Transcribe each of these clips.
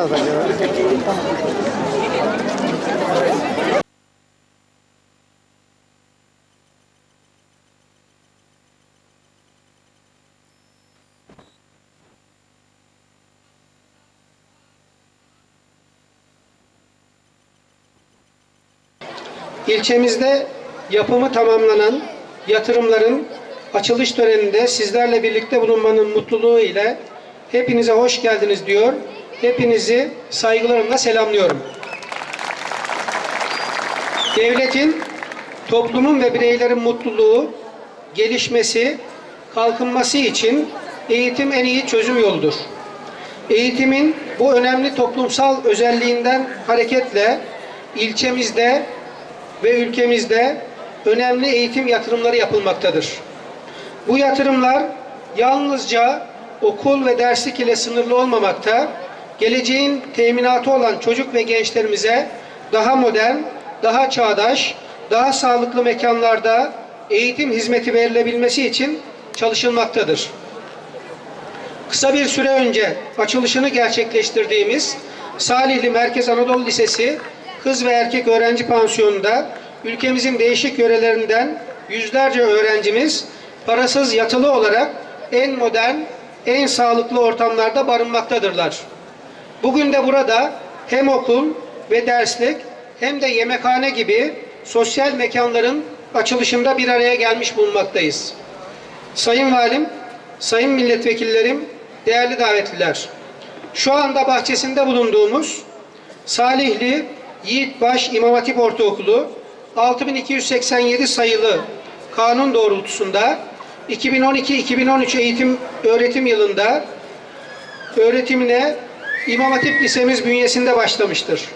Biraz acaba. İlçemizde yapımı tamamlanan yatırımların açılış töreninde sizlerle birlikte bulunmanın mutluluğu ile hepinize hoş geldiniz diyor. Hepinizi saygılarımla selamlıyorum. Devletin, toplumun ve bireylerin mutluluğu, gelişmesi, kalkınması için eğitim en iyi çözüm yoludur. Eğitimin bu önemli toplumsal özelliğinden hareketle ilçemizde ve ülkemizde önemli eğitim yatırımları yapılmaktadır. Bu yatırımlar yalnızca okul ve derslik ile sınırlı olmamakta, geleceğin teminatı olan çocuk ve gençlerimize daha modern, daha çağdaş, daha sağlıklı mekanlarda eğitim hizmeti verilebilmesi için çalışılmaktadır. Kısa bir süre önce açılışını gerçekleştirdiğimiz Salihli Merkez Anadolu Lisesi Kız ve Erkek Öğrenci Pansiyonu'nda ülkemizin değişik yörelerinden yüzlerce öğrencimiz parasız yatılı olarak en modern, en sağlıklı ortamlarda barınmaktadırlar. Bugün de burada hem okul ve derslik hem de yemekhane gibi sosyal mekanların açılışında bir araya gelmiş bulunmaktayız. Sayın Valim, Sayın Milletvekillerim, değerli davetliler. Şu anda bahçesinde bulunduğumuz Salihli Yiğitbaş İmam Hatip Ortaokulu 6287 sayılı kanun doğrultusunda 2012-2013 eğitim öğretim yılında öğretimine İmam Hatip Lisemiz bünyesinde başlamıştır.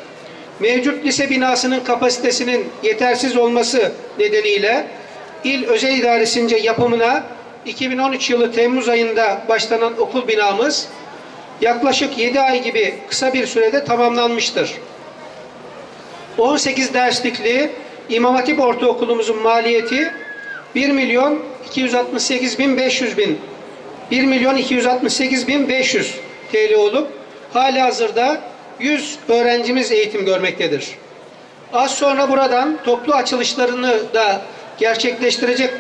Mevcut lise binasının kapasitesinin yetersiz olması nedeniyle İl Özel İdaresi'nce yapımına 2013 yılı Temmuz ayında başlanan okul binamız yaklaşık 7 ay gibi kısa bir sürede tamamlanmıştır. 18 derslikli İmam Hatip Ortaokulumuzun maliyeti 1 milyon 268 bin 500 bin 1 milyon 268 bin 500 TL olup hali hazırda 100 öğrencimiz eğitim görmektedir. Az sonra buradan toplu açılışlarını da gerçekleştirecek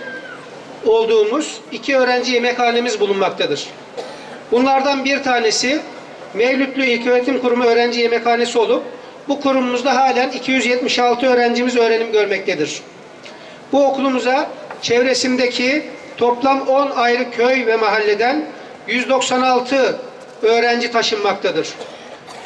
olduğumuz iki öğrenci yemekhanemiz bulunmaktadır. Bunlardan bir tanesi Mevlütlü İlköğretim Kurumu Öğrenci Yemekhanesi olup bu kurumumuzda halen 276 öğrencimiz öğrenim görmektedir. Bu okulumuza çevresindeki toplam 10 ayrı köy ve mahalleden 196 öğrenci taşınmaktadır.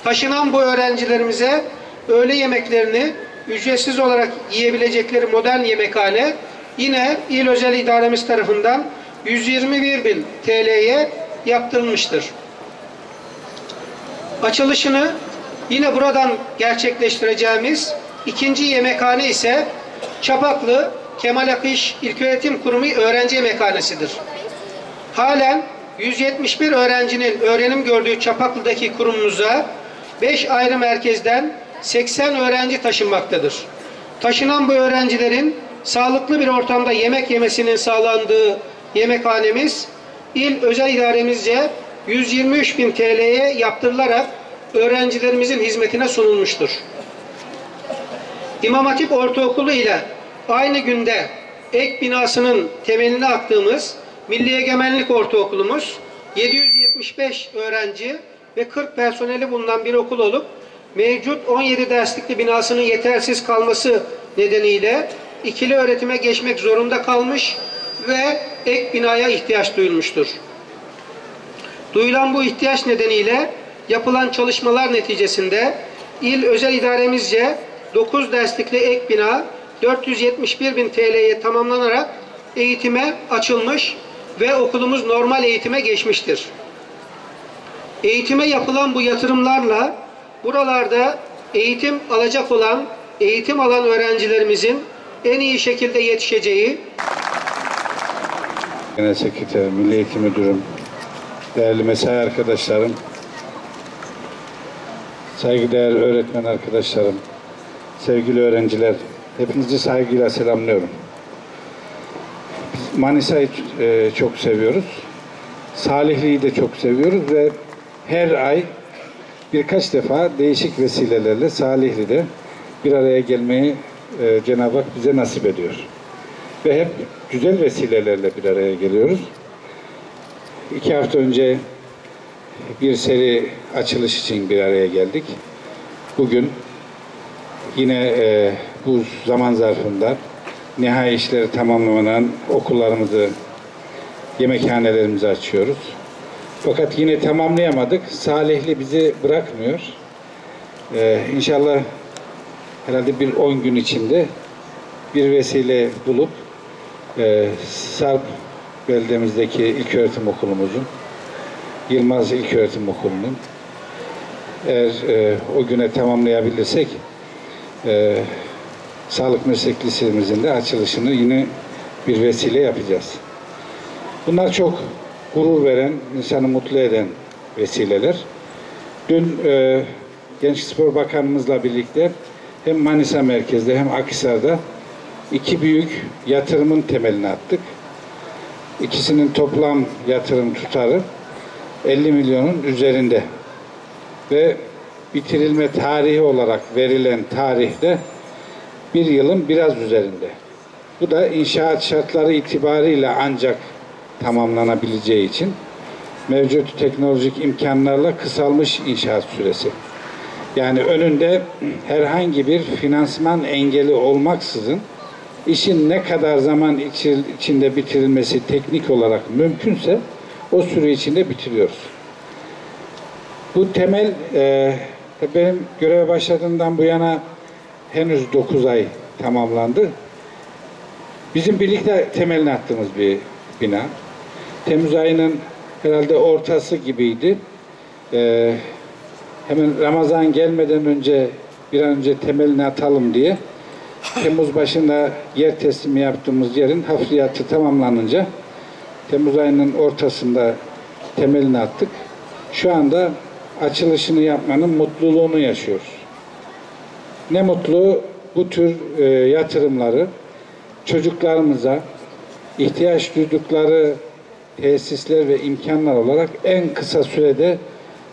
Taşınan bu öğrencilerimize öğle yemeklerini ücretsiz olarak yiyebilecekleri modern yemekhane yine il özel idaremiz tarafından 121 bin TL'ye yaptırılmıştır. Açılışını yine buradan gerçekleştireceğimiz ikinci yemekhane ise Çapaklı Kemal Akış İlköğretim Kurumu Öğrenci Yemekhanesidir. Halen 171 öğrencinin öğrenim gördüğü Çapaklı'daki kurumumuza 5 ayrı merkezden 80 öğrenci taşınmaktadır. Taşınan bu öğrencilerin sağlıklı bir ortamda yemek yemesinin sağlandığı yemekhanemiz il özel idaremizce 123 bin TL'ye yaptırılarak öğrencilerimizin hizmetine sunulmuştur. İmam Hatip Ortaokulu ile aynı günde ek binasının temelini attığımız Milli Egemenlik Ortaokulumuz 775 öğrenci ve 40 personeli bulunan bir okul olup mevcut 17 derslikli binasının yetersiz kalması nedeniyle ikili öğretime geçmek zorunda kalmış ve ek binaya ihtiyaç duyulmuştur. Duyulan bu ihtiyaç nedeniyle yapılan çalışmalar neticesinde il özel idaremizce 9 derslikli ek bina 471 bin TL'ye tamamlanarak eğitime açılmış ve okulumuz normal eğitime geçmiştir. Eğitime yapılan bu yatırımlarla buralarda eğitim alacak olan, eğitim alan öğrencilerimizin en iyi şekilde yetişeceği, Genel Sekreter, Milli Eğitim Müdürüm, değerli mesai arkadaşlarım, saygıdeğer öğretmen arkadaşlarım, sevgili öğrenciler, hepinizi saygıyla selamlıyorum. Manisa'yı e, çok seviyoruz. Salihli'yi de çok seviyoruz ve her ay birkaç defa değişik vesilelerle Salihli'de bir araya gelmeyi e, Cenab-ı Hak bize nasip ediyor. Ve hep güzel vesilelerle bir araya geliyoruz. İki hafta önce bir seri açılış için bir araya geldik. Bugün yine e, bu zaman zarfında nihai işleri tamamlanan okullarımızı, yemekhanelerimizi açıyoruz. Fakat yine tamamlayamadık. Salihli bizi bırakmıyor. Ee, inşallah herhalde bir 10 gün içinde bir vesile bulup e, Sarp beldemizdeki ilköğretim okulumuzun Yılmaz İlköğretim Okulu'nun eğer e, o güne tamamlayabilirsek e, Sağlık Meslek Lisemizin de açılışını yine bir vesile yapacağız. Bunlar çok gurur veren, insanı mutlu eden vesileler. Dün e, Gençlik Spor Bakanımızla birlikte hem Manisa merkezde hem Akhisar'da iki büyük yatırımın temelini attık. İkisinin toplam yatırım tutarı 50 milyonun üzerinde ve bitirilme tarihi olarak verilen tarihte bir yılın biraz üzerinde. Bu da inşaat şartları itibariyle ancak tamamlanabileceği için mevcut teknolojik imkanlarla kısalmış inşaat süresi. Yani önünde herhangi bir finansman engeli olmaksızın işin ne kadar zaman içi- içinde bitirilmesi teknik olarak mümkünse o süre içinde bitiriyoruz. Bu temel e, benim göreve başladığımdan bu yana henüz 9 ay tamamlandı. Bizim birlikte temelini attığımız bir bina. Temmuz ayının herhalde ortası gibiydi. Ee, hemen Ramazan gelmeden önce bir an önce temelini atalım diye Temmuz başında yer teslimi yaptığımız yerin hafriyatı tamamlanınca Temmuz ayının ortasında temelini attık. Şu anda açılışını yapmanın mutluluğunu yaşıyoruz. Ne mutlu bu tür e, yatırımları çocuklarımıza ihtiyaç duydukları tesisler ve imkanlar olarak en kısa sürede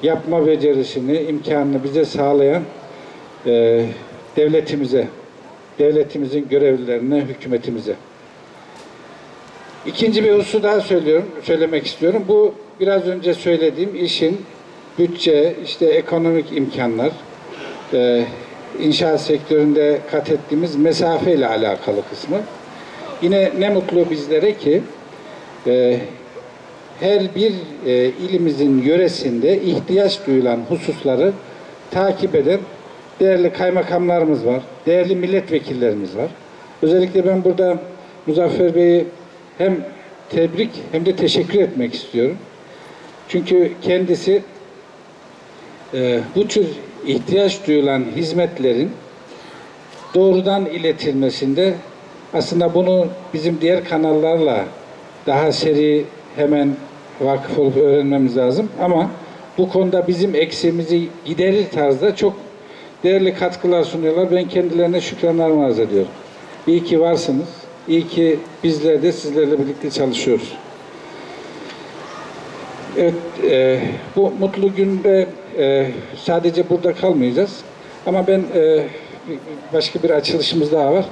yapma becerisini, imkanını bize sağlayan e, devletimize, devletimizin görevlilerine, hükümetimize. İkinci bir hususu daha söylüyorum, söylemek istiyorum. Bu biraz önce söylediğim işin bütçe, işte ekonomik imkanlar, e, inşaat sektöründe kat ettiğimiz mesafe ile alakalı kısmı. Yine ne mutlu bizlere ki e, her bir e, ilimizin yöresinde ihtiyaç duyulan hususları takip eden değerli kaymakamlarımız var, değerli milletvekillerimiz var. Özellikle ben burada Muzaffer Bey'i hem tebrik hem de teşekkür etmek istiyorum. Çünkü kendisi e, bu tür ihtiyaç duyulan hizmetlerin doğrudan iletilmesinde aslında bunu bizim diğer kanallarla daha seri hemen vakıf olup öğrenmemiz lazım. Ama bu konuda bizim eksiğimizi giderir tarzda çok değerli katkılar sunuyorlar. Ben kendilerine şükranlarımı arz ediyorum. İyi ki varsınız. İyi ki bizler de sizlerle birlikte çalışıyoruz. Evet, e, bu mutlu günde e, sadece burada kalmayacağız. Ama ben e, başka bir açılışımız daha var.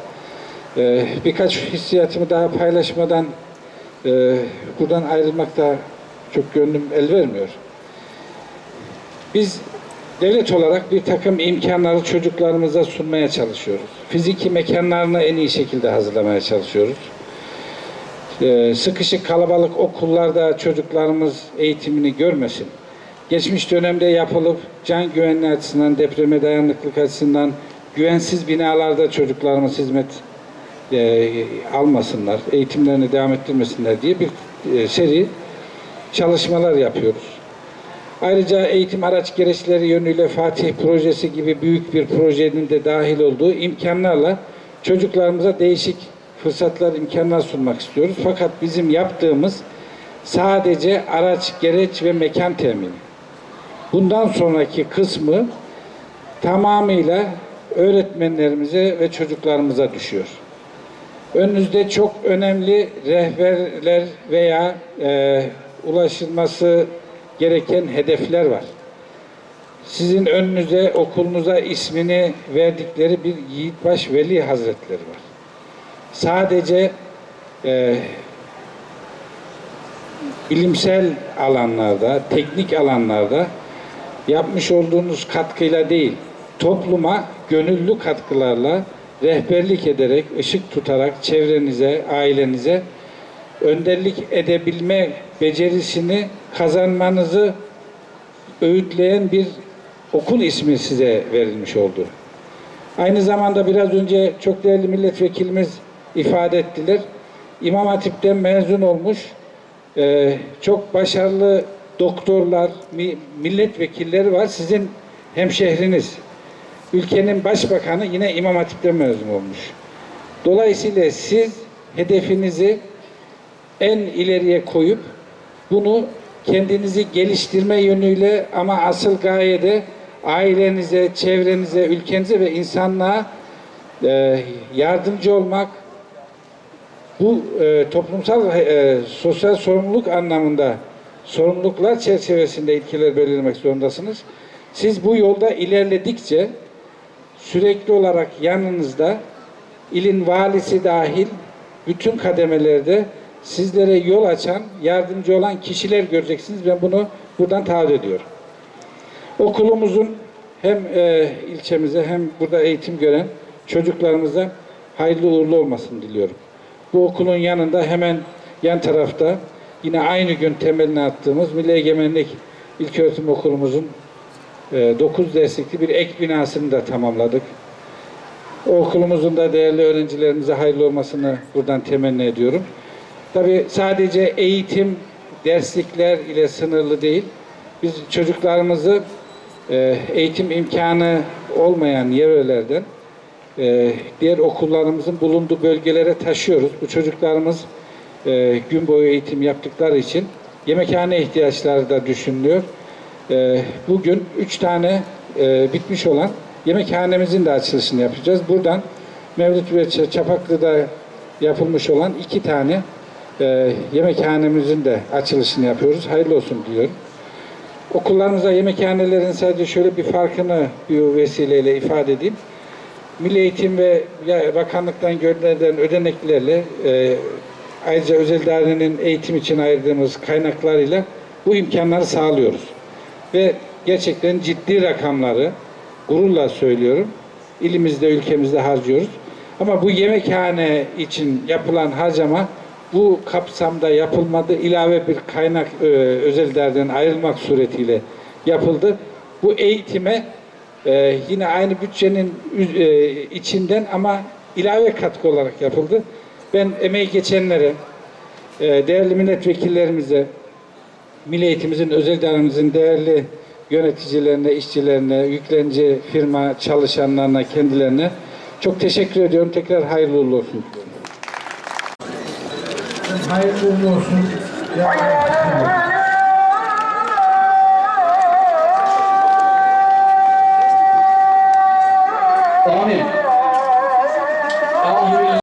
E, birkaç hissiyatımı daha paylaşmadan e, buradan ayrılmak da çok gönlüm el vermiyor. Biz devlet olarak bir takım imkanları çocuklarımıza sunmaya çalışıyoruz. Fiziki mekanlarını en iyi şekilde hazırlamaya çalışıyoruz. Ee, sıkışık kalabalık okullarda çocuklarımız eğitimini görmesin. Geçmiş dönemde yapılıp can güvenliği açısından, depreme dayanıklılık açısından güvensiz binalarda çocuklarımız hizmet e, almasınlar, eğitimlerini devam ettirmesinler diye bir e, seri çalışmalar yapıyoruz. Ayrıca eğitim araç gereçleri yönüyle Fatih projesi gibi büyük bir projenin de dahil olduğu imkanlarla çocuklarımıza değişik fırsatlar, imkanlar sunmak istiyoruz. Fakat bizim yaptığımız sadece araç, gereç ve mekan temini. Bundan sonraki kısmı tamamıyla öğretmenlerimize ve çocuklarımıza düşüyor. Önünüzde çok önemli rehberler veya e, ulaşılması gereken hedefler var. Sizin önünüze, okulunuza ismini verdikleri bir Yiğitbaş Veli Hazretleri var. Sadece e, bilimsel alanlarda, teknik alanlarda yapmış olduğunuz katkıyla değil, topluma gönüllü katkılarla rehberlik ederek, ışık tutarak çevrenize, ailenize önderlik edebilme becerisini kazanmanızı öğütleyen bir okul ismi size verilmiş oldu. Aynı zamanda biraz önce çok değerli milletvekilimiz ifade ettiler. İmam Hatip'ten mezun olmuş e, çok başarılı doktorlar, mi- milletvekilleri var. Sizin hemşehriniz. Ülkenin başbakanı yine İmam Hatip'ten mezun olmuş. Dolayısıyla siz hedefinizi en ileriye koyup bunu kendinizi geliştirme yönüyle ama asıl gayede ailenize, çevrenize, ülkenize ve insanlığa e, yardımcı olmak, bu e, toplumsal e, sosyal sorumluluk anlamında sorumluluklar çerçevesinde ilkeler belirlemek zorundasınız. Siz bu yolda ilerledikçe sürekli olarak yanınızda ilin valisi dahil bütün kademelerde sizlere yol açan, yardımcı olan kişiler göreceksiniz. Ben bunu buradan taahhüt ediyorum. Okulumuzun hem e, ilçemize hem burada eğitim gören çocuklarımıza hayırlı uğurlu olmasını diliyorum. Bu okulun yanında hemen yan tarafta yine aynı gün temelini attığımız Milli Egemenlik İlköğretim Okulumuzun 9 derslikli bir ek binasını da tamamladık. O okulumuzun da değerli öğrencilerimize hayırlı olmasını buradan temenni ediyorum. Tabii sadece eğitim, derslikler ile sınırlı değil. Biz çocuklarımızı e, eğitim imkanı olmayan yerlerden e, diğer okullarımızın bulunduğu bölgelere taşıyoruz. Bu çocuklarımız e, gün boyu eğitim yaptıkları için yemekhane ihtiyaçları da düşünülüyor. E, bugün üç tane e, bitmiş olan yemekhanemizin de açılışını yapacağız. Buradan Mevlüt ve Çapaklı'da yapılmış olan iki tane e, yemekhanemizin de açılışını yapıyoruz. Hayırlı olsun diyorum. Okullarımızda yemekhanelerin sadece şöyle bir farkını bir vesileyle ifade edeyim. Milli Eğitim ve Bakanlıktan gönderilen ödeneklerle e, ayrıca özel dairenin eğitim için ayırdığımız kaynaklarıyla bu imkanları sağlıyoruz. Ve gerçekten ciddi rakamları gururla söylüyorum. İlimizde, ülkemizde harcıyoruz. Ama bu yemekhane için yapılan harcama bu kapsamda yapılmadı. İlave bir kaynak e, özel derden ayrılmak suretiyle yapıldı. Bu eğitime e, yine aynı bütçenin e, içinden ama ilave katkı olarak yapıldı. Ben emeği geçenlere, e, değerli milletvekillerimize, Milli özel idaremizin değerli yöneticilerine, işçilerine, yüklenici firma çalışanlarına, kendilerine çok teşekkür ediyorum. Tekrar hayırlı uğurlu olsun. Hayırlı uğurlu olsun. Ya-